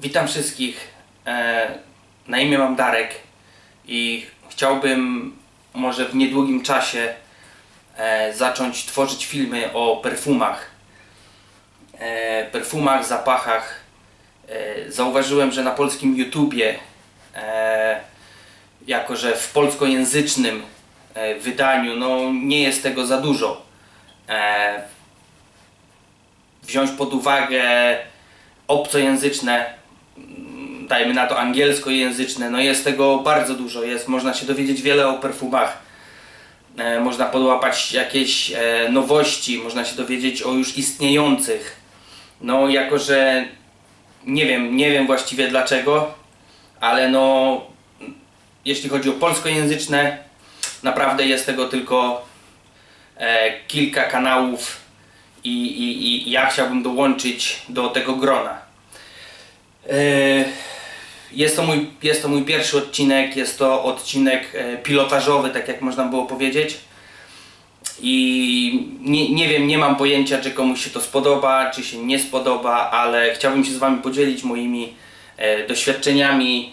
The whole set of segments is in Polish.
Witam wszystkich. E, Na imię mam Darek i chciałbym może w niedługim czasie e, zacząć tworzyć filmy o perfumach. E, Perfumach, zapachach. Zauważyłem, że na polskim YouTubie, jako że w polskojęzycznym wydaniu, no nie jest tego za dużo. Wziąć pod uwagę obcojęzyczne, dajmy na to angielskojęzyczne, no jest tego bardzo dużo, jest, można się dowiedzieć wiele o perfumach, e, można podłapać jakieś e, nowości, można się dowiedzieć o już istniejących. No jako, że nie wiem, nie wiem właściwie dlaczego, ale no jeśli chodzi o polskojęzyczne, naprawdę jest tego tylko e, kilka kanałów i, i, i ja chciałbym dołączyć do tego grona. E, Jest to, mój, jest to mój pierwszy odcinek, jest to odcinek e, pilotażowy, tak jak można było powiedzieć. I nie, nie wiem, nie mam pojęcia, czy komuś się to spodoba, czy się nie spodoba, ale chciałbym się z Wami podzielić moimi e, doświadczeniami,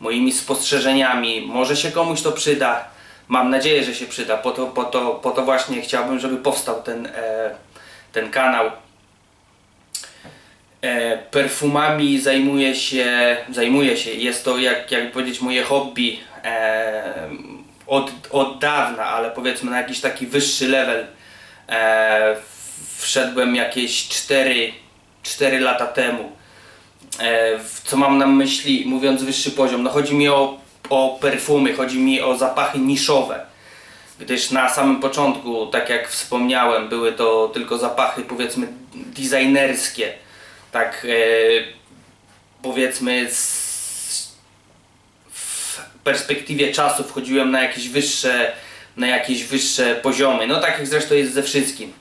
moimi spostrzeżeniami. Może się komuś to przyda. Mam nadzieję, że się przyda. Po to, po to, po to właśnie chciałbym, żeby powstał ten, ten kanał. E, perfumami zajmuję się, zajmuję się, jest to jak, jak powiedzieć moje hobby e, od, od dawna, ale powiedzmy na jakiś taki wyższy level e, wszedłem jakieś 4, 4 lata temu. Co mam na myśli mówiąc wyższy poziom? No chodzi mi o, o perfumy, chodzi mi o zapachy niszowe gdyż na samym początku, tak jak wspomniałem, były to tylko zapachy powiedzmy designerskie, tak e, powiedzmy w perspektywie czasu wchodziłem na jakieś wyższe, na jakieś wyższe poziomy, no tak jak zresztą jest ze wszystkim.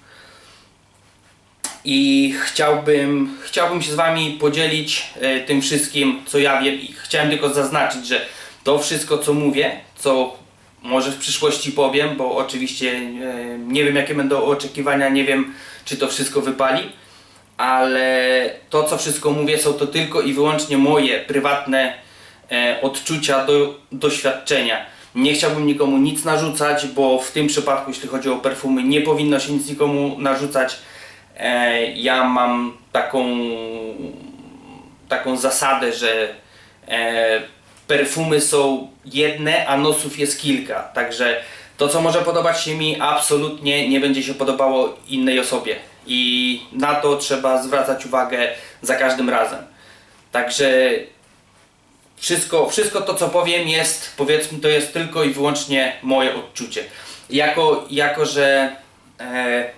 I chciałbym, chciałbym się z Wami podzielić e, tym wszystkim, co ja wiem. I chciałem tylko zaznaczyć, że to wszystko, co mówię, co może w przyszłości powiem, bo oczywiście e, nie wiem, jakie będą oczekiwania, nie wiem, czy to wszystko wypali, ale to, co wszystko mówię, są to tylko i wyłącznie moje prywatne e, odczucia, do, doświadczenia. Nie chciałbym nikomu nic narzucać, bo w tym przypadku, jeśli chodzi o perfumy, nie powinno się nic nikomu narzucać. E, ja mam taką, taką zasadę, że e, perfumy są jedne, a nosów jest kilka. Także to, co może podobać się mi, absolutnie nie będzie się podobało innej osobie. I na to trzeba zwracać uwagę za każdym razem. Także wszystko, wszystko to, co powiem, jest, powiedzmy, to jest tylko i wyłącznie moje odczucie. Jako, jako że. E,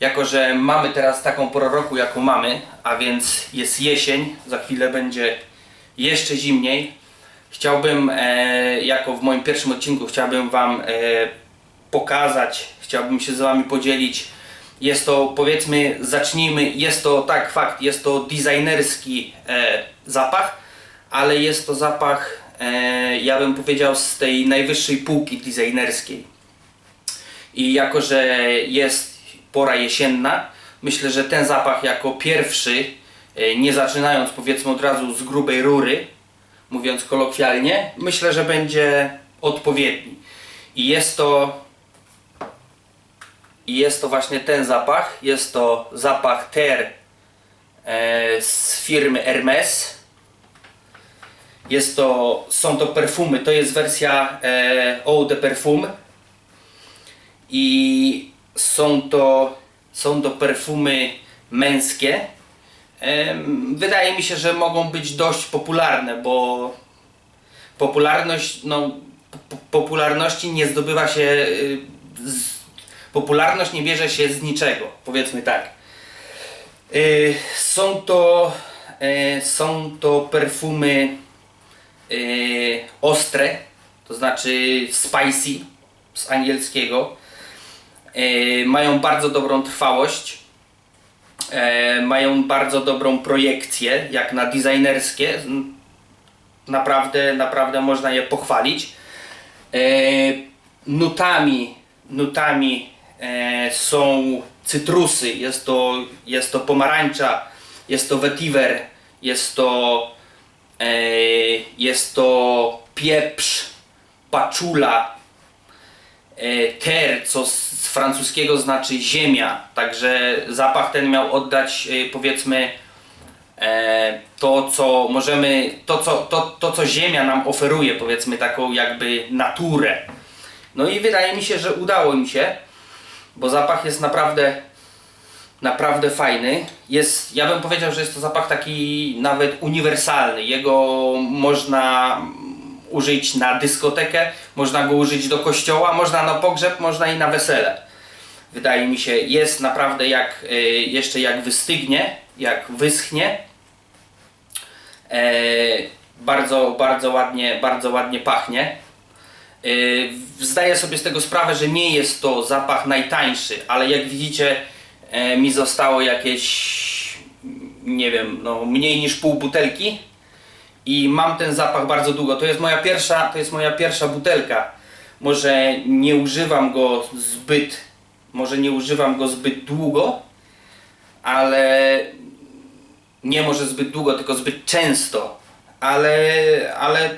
jako, że mamy teraz taką porę roku, jaką mamy, a więc jest jesień, za chwilę będzie jeszcze zimniej, chciałbym, e, jako w moim pierwszym odcinku, chciałbym Wam e, pokazać, chciałbym się z Wami podzielić. Jest to, powiedzmy, zacznijmy, jest to, tak, fakt, jest to designerski e, zapach, ale jest to zapach, ja bym powiedział, z tej najwyższej półki designerskiej. I jako, że jest pora jesienna, myślę, że ten zapach jako pierwszy, nie zaczynając powiedzmy od razu z grubej rury, mówiąc kolokwialnie, myślę, że będzie odpowiedni. I jest to i jest to właśnie ten zapach. Jest to zapach Ter e, z firmy Hermes. Jest to, są to perfumy, to jest wersja e, Eau de Perfume i są to, są to perfumy męskie. Wydaje mi się, że mogą być dość popularne, bo popularność, no, po- popularności nie zdobywa się, y, z, popularność nie bierze się z niczego, powiedzmy tak. Y, Są to, y, są to perfumy y, ostre, to znaczy spicy z angielskiego. Mają bardzo dobrą trwałość. E, mają bardzo dobrą projekcję, jak na designerskie. Naprawdę, naprawdę można je pochwalić. E, nutami, nutami e, są cytrusy, jest to, jest to pomarańcza, jest to vetiver, jest to, e, jest to pieprz, paczula, ter, co z, z francuskiego znaczy ziemia. Także zapach ten miał oddać e, powiedzmy e, to, co możemy, to co, to, to, co ziemia nam oferuje, powiedzmy taką jakby naturę. No i wydaje mi się, że udało mi się, bo zapach jest naprawdę naprawdę fajny. Jest, ja bym powiedział, że jest to zapach taki nawet uniwersalny. Jego można użyć na dyskotekę, można go użyć do kościoła, można na pogrzeb, można i na wesele. Wydaje mi się, jest naprawdę jak y, jeszcze jak wystygnie, jak wyschnie. E, bardzo, bardzo ładnie, bardzo ładnie pachnie. Yy, Zdaję sobie z tego sprawę, że nie jest to zapach najtańszy, ale jak widzicie, e, mi zostało jakieś, nie wiem, no, mniej niż pół butelki i mam ten zapach bardzo długo. To jest moja pierwsza, to jest moja pierwsza butelka. Może nie używam go zbyt, może nie używam go zbyt długo, ale nie może zbyt długo, tylko zbyt często. Ale, ale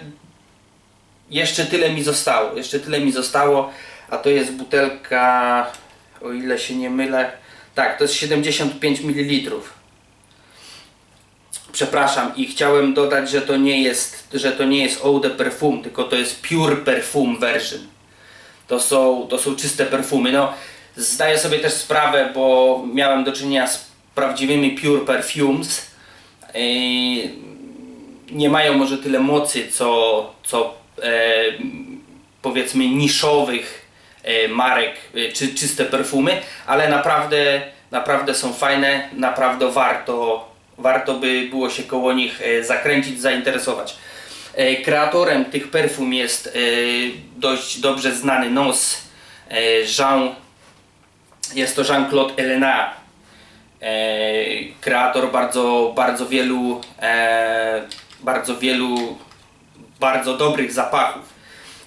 jeszcze tyle mi zostało, jeszcze tyle mi zostało, a to jest butelka, o ile się nie mylę, tak, to jest 75 ml. Przepraszam i chciałem dodać, że to nie jest, że to nie jest eau de perfume, tylko to jest pure perfume version. To są, to są czyste perfumy. No, zdaję sobie też sprawę, bo miałem do czynienia z prawdziwymi pure perfumes. Nie mają może tyle mocy, co, co e, powiedzmy niszowych e, marek e, czy czyste perfumy, ale naprawdę, naprawdę są fajne, naprawdę warto, warto by było się koło nich e, zakręcić, zainteresować. E, Kreatorem tych perfum jest e, dość dobrze znany nos Jean, jest to Jean-Claude Elena, kreator bardzo, bardzo wielu, bardzo wielu bardzo dobrych zapachów.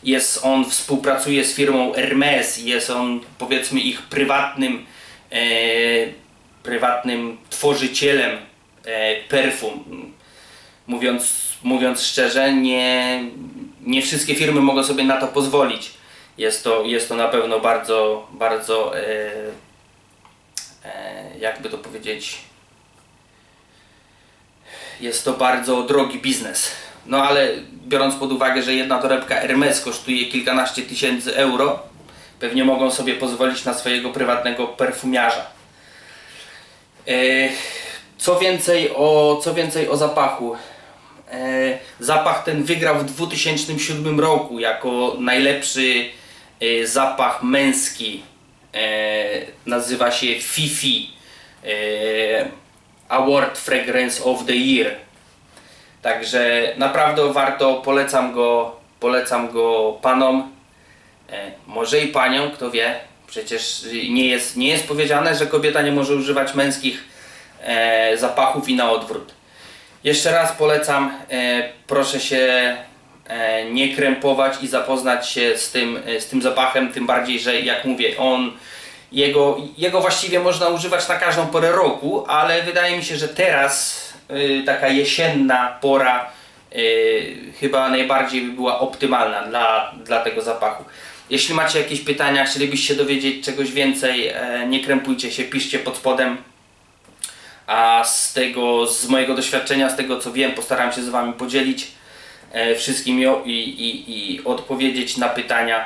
Jest on, współpracuje z firmą Hermes, jest on powiedzmy ich prywatnym, prywatnym tworzycielem perfum. Mówiąc, mówiąc szczerze, nie, nie wszystkie firmy mogą sobie na to pozwolić. Jest to, jest to na pewno bardzo, bardzo, e, e, jakby to powiedzieć, jest to bardzo drogi biznes. No ale biorąc pod uwagę, że jedna torebka Hermes kosztuje kilkanaście tysięcy euro, pewnie mogą sobie pozwolić na swojego prywatnego perfumiarza. E, Co więcej o, co więcej o zapachu. E, Zapach ten wygrał w 2007 roku jako najlepszy e, zapach męski. E, Nazywa się Fifi Award Fragrance of the Year. Także naprawdę warto, polecam go, polecam go panom, może i paniom, kto wie. Przecież nie jest, nie jest powiedziane, że kobieta nie może używać męskich zapachów i na odwrót. Jeszcze raz polecam, e, proszę się e, nie krępować i zapoznać się z tym, e, z tym zapachem, tym bardziej, że jak mówię, on jego, jego właściwie można używać na każdą porę roku, ale wydaje mi się, że teraz taka jesienna pora chyba najbardziej by była optymalna dla, dla tego zapachu. Jeśli macie jakieś pytania, chcielibyście dowiedzieć czegoś więcej, e, nie krępujcie się, piszcie pod spodem. A z tego, z mojego doświadczenia, z tego co wiem, postaram się z Wami podzielić e, wszystkim i, i, i odpowiedzieć na pytania.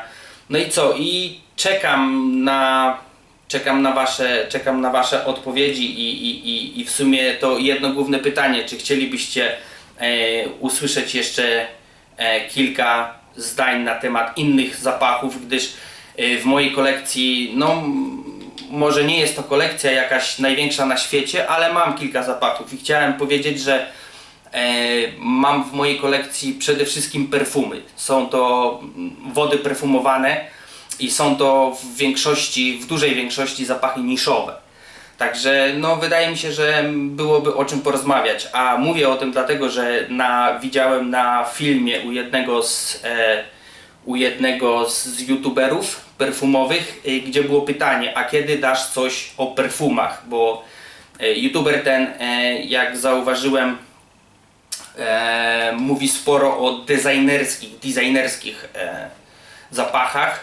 No i co? I czekam na, czekam na Wasze, czekam na wasze odpowiedzi i, i, i, i w sumie to jedno główne pytanie, czy chcielibyście e, usłyszeć jeszcze e, kilka zdań na temat innych zapachów, gdyż e, w mojej kolekcji, no może nie jest to kolekcja jakaś największa na świecie, ale mam kilka zapachów i chciałem powiedzieć, że E, mam w mojej kolekcji przede wszystkim perfumy. Są to wody perfumowane i są to w większości, w dużej większości zapachy niszowe. Także no, wydaje mi się, że byłoby o czym porozmawiać. A mówię o tym dlatego, że na, widziałem na filmie u jednego z, e, u jednego z youtuberów perfumowych, e, gdzie było pytanie, a kiedy dasz coś o perfumach? Bo E, YouTuber ten, e, jak zauważyłem, mówi sporo o designerskich, designerskich zapachach.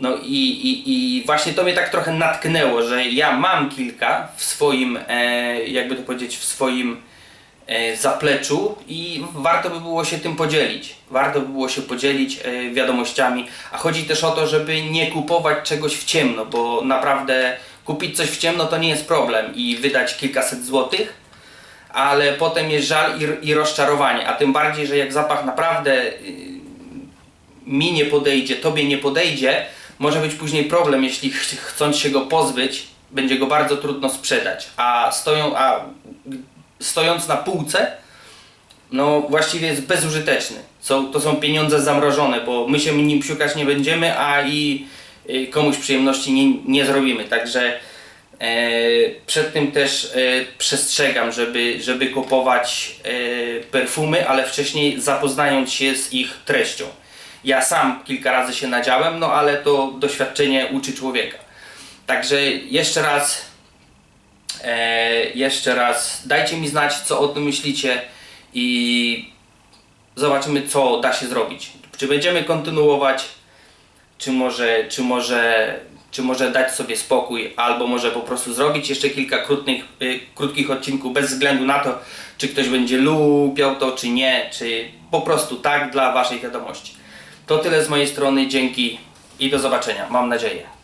No i, i, i właśnie to mnie tak trochę natknęło, że ja mam kilka w swoim, jakby to powiedzieć, w swoim zapleczu i warto by było się tym podzielić. Warto by było się podzielić e, wiadomościami, a chodzi też o to, żeby nie kupować czegoś w ciemno, bo naprawdę kupić coś w ciemno to nie jest problem i wydać kilkaset złotych, ale potem jest żal i, i rozczarowanie, a tym bardziej, że jak zapach naprawdę y, mi nie podejdzie, tobie nie podejdzie, może być później problem, jeśli ch- chcąc się go pozbyć, będzie go bardzo trudno sprzedać. A, stoją, a stojąc na półce, no właściwie jest bezużyteczny. Są, to są pieniądze zamrożone, bo my się nim psiukać nie będziemy, a i y, komuś przyjemności nie, nie zrobimy. Także e, przed tym też e, przestrzegam, żeby, żeby kupować e, perfumy, ale wcześniej zapoznając się z ich treścią. Ja sam kilka razy się nadziałem, no ale to doświadczenie uczy człowieka. Także jeszcze raz, e, jeszcze raz dajcie mi znać, co o tym myślicie i zobaczymy, co da się zrobić. Czy będziemy kontynuować, czy może, czy może, czy może dać sobie spokój, albo może po prostu zrobić jeszcze kilka krótkich, y, krótkich odcinków bez względu na to, czy ktoś będzie lubiał to, czy nie, czy po prostu tak dla Waszej wiadomości. To tyle z mojej strony, dzięki i do zobaczenia, mam nadzieję.